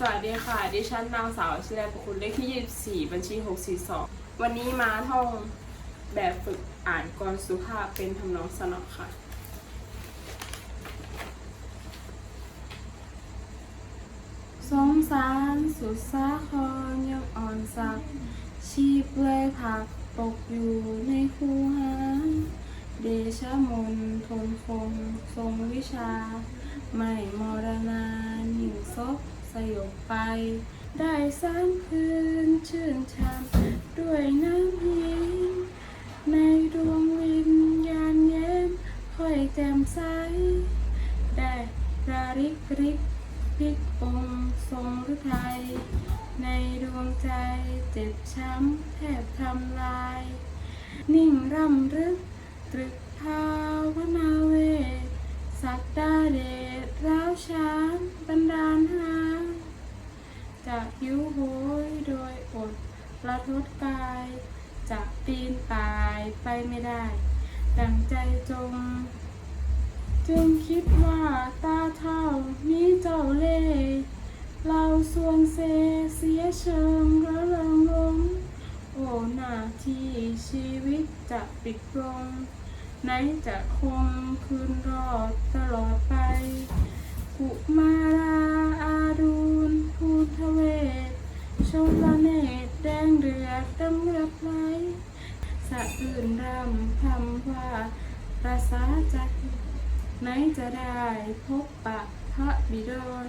สวัสดีค่ะ ดิฉันนางสาวชิแลประคุณเลขที่ 24 บัญชี 642 วันนี้มาท่องแบบฝึกอ่านกรสุภาพเป็นทำนองสนอค่ะสงสารสุดสาครยังอ่อนสัก ชีพเลยผักตกอยู่ในคูหา เดชะมนทนคง ทรงวิชา ไม่มรณานิ่งซบ ยบไป ได้สามคืนชื่นชมด้วยน้ำยิ้มในดวงวิญญาณเย็นค่อยแจ่มใส ได้ระริกริกพลิกองค์ทรงฤทัยในดวงใจเจ็บช้ำแทบทำลาย นิ่งร่ำรึกตรึกภาวนาเว สักดาเดชร้าวช้างบันดาล หิวโหยโดยอดประทดกายจะปีนป่ายไปไม่ได้ ดังใจจง จึงคิดว่าตาเท่านี้เจ้าเล่ห์เราสวงเซเสียเชิงระเริงลงโอ้หน้าที่ชีวิตจะปิดลงไหนจะคงคืนรอดตล เนตรแดงเดือดดำเลือดไหลสะอื่นรำคำว่าประสาใจไหนจะได้พบปะพระบิดร